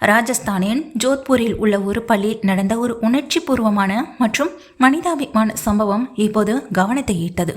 ராஜஸ்தானின் ஜோத்பூரில் உள்ள ஒரு பள்ளியில் நடந்த ஒரு உணர்ச்சி பூர்வமான மற்றும் மனிதாபிமான சம்பவம் இப்போது கவனத்தை ஈர்த்தது.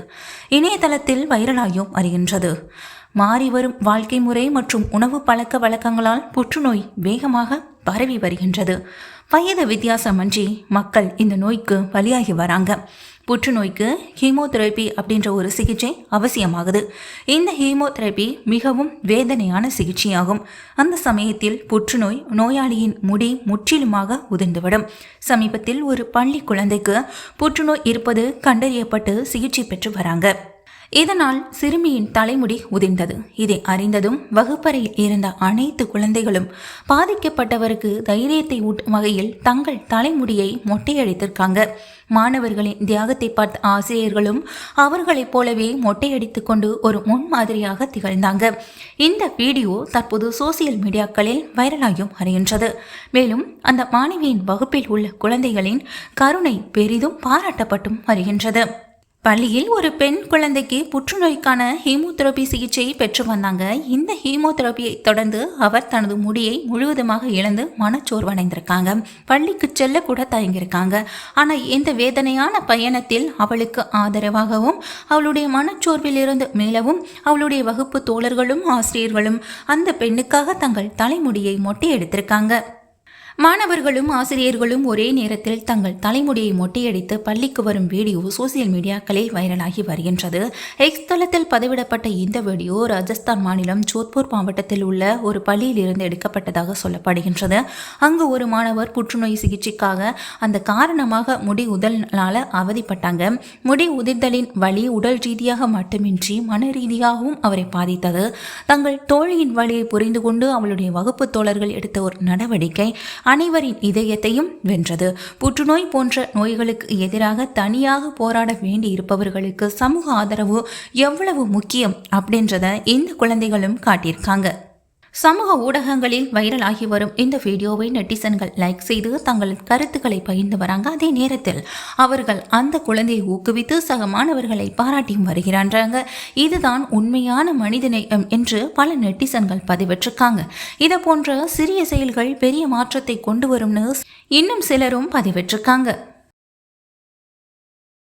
இணையதளத்தில் வைரலாகியும் வருகின்றது மாறி வரும் வாழ்க்கை முறை மற்றும் உணவு பழக்க வழக்கங்களால் புற்றுநோய் வேகமாக பரவி வருகின்றது. வயது வித்தியாசமன்றி மக்கள் இந்த நோய்க்கு பலியாகி வராங்க. புற்றுநோய்க்கு ஹீமோதெரப்பி அப்படின்ற ஒரு சிகிச்சை அவசியமாகுது. இந்த ஹீமோதெரப்பி மிகவும் வேதனையான சிகிச்சையாகும். அந்த சமயத்தில் புற்றுநோய் நோயாளியின் முடி முற்றிலுமாக உதிர்ந்துவிடும். சமீபத்தில் ஒரு பள்ளி குழந்தைக்கு புற்றுநோய் இருப்பது கண்டறியப்பட்டு சிகிச்சை பெற்று வராங்க. இதனால் சிறுமியின் தலைமுடி உதிர்ந்தது. இதை அறிந்ததும் வகுப்பறையில் இருந்த அனைத்து குழந்தைகளும் பாதிக்கப்பட்டவருக்கு தைரியத்தை ஊட்டும் வகையில் தங்கள் தலைமுடியை மொட்டையடித்திருக்காங்க. மாணவர்களின் தியாகத்தை பார்த்த ஆசிரியர்களும் அவர்களைப் போலவே மொட்டையடித்து கொண்டு ஒரு முன்மாதிரியாக திகழ்ந்தாங்க. இந்த வீடியோ தற்போது சோசியல் மீடியாக்களில் வைரலாகியும் அறிகின்றது மேலும் அந்த மாணவியின் வகுப்பில் உள்ள குழந்தைகளின் கருணை பெரிதும் பாராட்டப்பட்டும் வருகின்றது. பள்ளியில் ஒரு பெண் குழந்தைக்கு புற்றுநோய்க்கான ஹீமோதெரபி சிகிச்சையை பெற்று வந்தாங்க. இந்த ஹீமோதெரபியை தொடர்ந்து அவர் தனது முடியை முழுவதுமாக இழந்து மனச்சோர்வடைந்திருக்காங்க. பள்ளிக்கு செல்ல கூட தயங்கியிருக்காங்க. ஆனால் இந்த வேதனையான பயணத்தில் அவளுக்கு ஆதரவாகவும் அவளுடைய மனச்சோர்விலிருந்து மீளவும் அவளுடைய வகுப்பு தோழர்களும் ஆசிரியர்களும் அந்த பெண்ணுக்காக தங்கள் தலைமுடியை மொட்டை எடுத்திருக்காங்க. மாணவர்களும் ஆசிரியர்களும் ஒரே நேரத்தில் தங்கள் தலைமுடியை மொட்டையடித்து பள்ளிக்கு வரும் வீடியோ சோசியல் மீடியாக்களில் வைரலாகி வருகின்றது. எக்ஸ் தளத்தில் பதிவிடப்பட்ட இந்த வீடியோ ராஜஸ்தான் மாநிலம் ஜோத்பூர் மாவட்டத்தில் உள்ள ஒரு பள்ளியில் இருந்து எடுக்கப்பட்டதாக சொல்லப்படுகின்றது. அங்கு ஒரு மாணவர் புற்றுநோய் சிகிச்சைக்காக அந்த காரணமாக முடி உதல்னால அவதிப்பட்டாங்க. முடி உதிர்தலின் வழி உடல் ரீதியாக மட்டுமின்றி மன ரீதியாகவும் அவரை பாதித்தது. தங்கள் தோழியின் வழியை புரிந்து கொண்டு அவளுடைய வகுப்பு தோழர்கள் எடுத்த ஒரு நடவடிக்கை அனைவரின் இதயத்தையும் வென்றது. புற்றுநோய் போன்ற நோய்களுக்கு எதிராக தனியாக போராட வேண்டி இருப்பவர்களுக்கு சமூக ஆதரவு எவ்வளவு முக்கியம் அப்படின்றத இந்த குழந்தைகளும் காட்டியிருக்காங்க. சமூக ஊடகங்களில் வைரலாகி வரும் இந்த வீடியோவை நெட்டிசன்கள் லைக் செய்து தங்கள் கருத்துக்களை பகிர்ந்து வராங்க. அதே நேரத்தில் அவர்கள் அந்த குழந்தையை ஊக்குவித்து சக மாணவர்களை பாராட்டியும் வருகிறான்றாங்க. இதுதான் உண்மையான மனிதநேயம் என்று பல நெட்டிசன்கள் பதிவிட்டிருக்காங்க. இதை போன்ற சிறிய செயல்கள் பெரிய மாற்றத்தை கொண்டு வரும்னு இன்னும் சிலரும் பதிவிட்டிருக்காங்க.